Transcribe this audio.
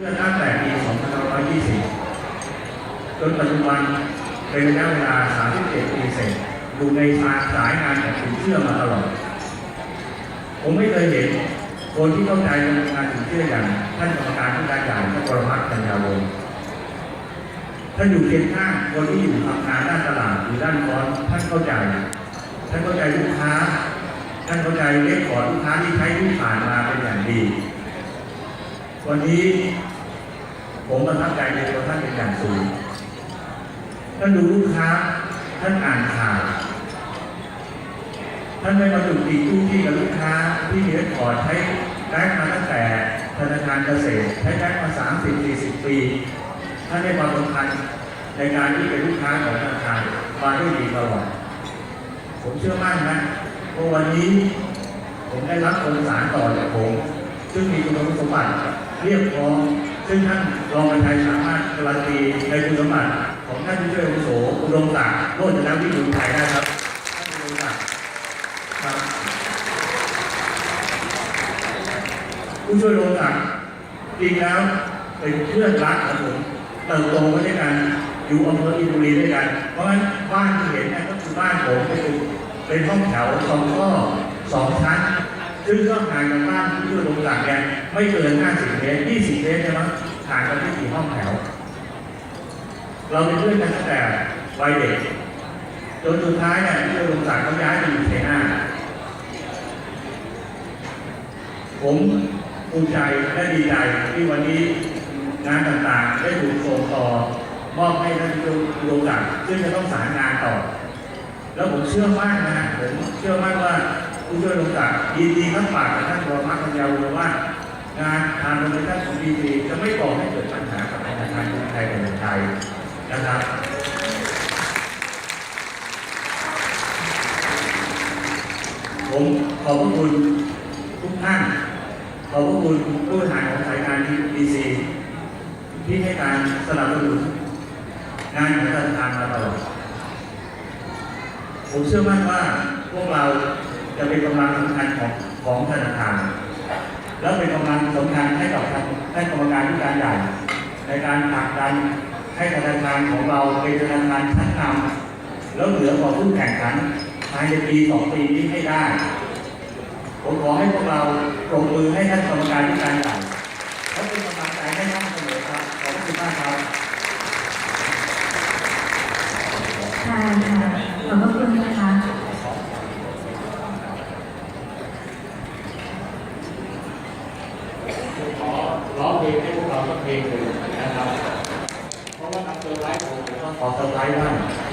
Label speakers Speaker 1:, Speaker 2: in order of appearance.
Speaker 1: เมื่อตั้งแต่ปี2520 จนปัจจุบันเป็นระยะเวลา 37 ปีเศษอยู่ในทางสายงานของสินเชื่อมาตลอด ผมไม่เคยเห็นคนที่เข้าใจกระบวนการสินเชื่ออย่างท่านกรรมการผู้การใหญ่ท่านปรมัตถ์ปัญญาวงศ์ท่านอยู่เคียงข้างคนที่อยู่ทำงานด้านตลาดหรือด้านคอนท่านเข้าใจ ท่านเข้าใจลูกค้า ท่านเข้าใจเลขขอลูกค้าที่ใช้ที่ผ่านมาเป็นอย่างดี วันนี้ ผมประทับใจในตัวท่านเป็นอย่างสูงท่านดูลูกค้า ท่านอ่านข่าวท่านไม่มาดุตีตู้ที่กับลูกค้าที่เรคคอร์ดใช้แบงค์มาตั้งแต่ธนาคารเกษตรใช้แบงค์มา30 40ปีท่านได้ความสำคัญในการที่เป็นลูกค้าของธนาคารมาได้ดีตลอดผมเชื่อมั่นนะว่าวันนี้ผมได้รับคนสารต่อจากผม ซึ่งมีคุณสมบัติเรียบร้อม ซึ่งท่านรองประธานสามารถการันตีในคุณสมบัติของท่านผู้ช่วยอาวุโสอุดมศักดิ์โรจนวิบูลย์ไทยได้ครับท่านอุดมศักดิ์ครับผู้ช่วยอุดมศักดิ์จริงแล้วเป็นเพื่อนรักของผมเติบโตมาด้วยกันอยู่อำเภออินบุรีด้วยกัน เพราะฉะนั้นบ้านที่เห็นเนก็คือบ้านผมก็คือเป็นห้องแถวสองข้อ ซึ่งก็ห่างจากบ้านที่อยู่ตรงหลังแกไม่เกิน 50 เมตร 20 เมตรใช่ไหมห่างกันที่สี่ห้องแถว เราเป็นเพื่อนกันตั้งแต่วัยเด็กจนสุดท้ายเนี่ยที่โรงศักเขาย้ายไปอยู่เชียงนาผมภูมิใจและดีใจที่วันนี้งานต่างๆ ได้ถูกส่งต่อมอบให้ท่านผู้โรงศักดิ์ซึ่งจะต้องสารงานต่อ แล้วผมเชื่อมั่นนะฮะผมเชื่อมั่นว่า ผู้ช่วยลงจากยินดีทั้งปากกับท่านรองมักปัญญาวุฒิว่า งานทางโรงเรียนของดีซีจะไม่ก่อให้เกิดปัญหากับธนาคารกรุงไทยแห่งไทยนะครับผมขอบพระคุณทุกท่านขอบพระคุณผู้บริหารของสายงานดีซีที่ให้การสนับสนุนงานของธนาคารมาตลอดผมเชื่อมั่นว่าพวกเรา จะเป็นกำลังสำคัญของของธนาคาร แล้วเป็นกำลังสำคัญให้กับท่านท่านกรรมการผู้การใหญ่ในการผลักดันให้ธนาคารของเราเป็นธนาคารชั้นนำแล้วเหลือกว่าผู้แข่งขันภายในปีสองปีนี้ให้ได้ ผมขอให้พวกเราปรบมือให้ท่านกรรมการผู้การใหญ่และเป็นกำลังใจให้ท่านเสมอครับขอบคุณมากครับ
Speaker 2: ค่ะค่ะขอบคุณนะคะ
Speaker 1: ขอร้องเพลงให้พวกเราสักเพลงหนึ่งนะครับ เพราะว่าทำเซอร์ไพรส์ ผม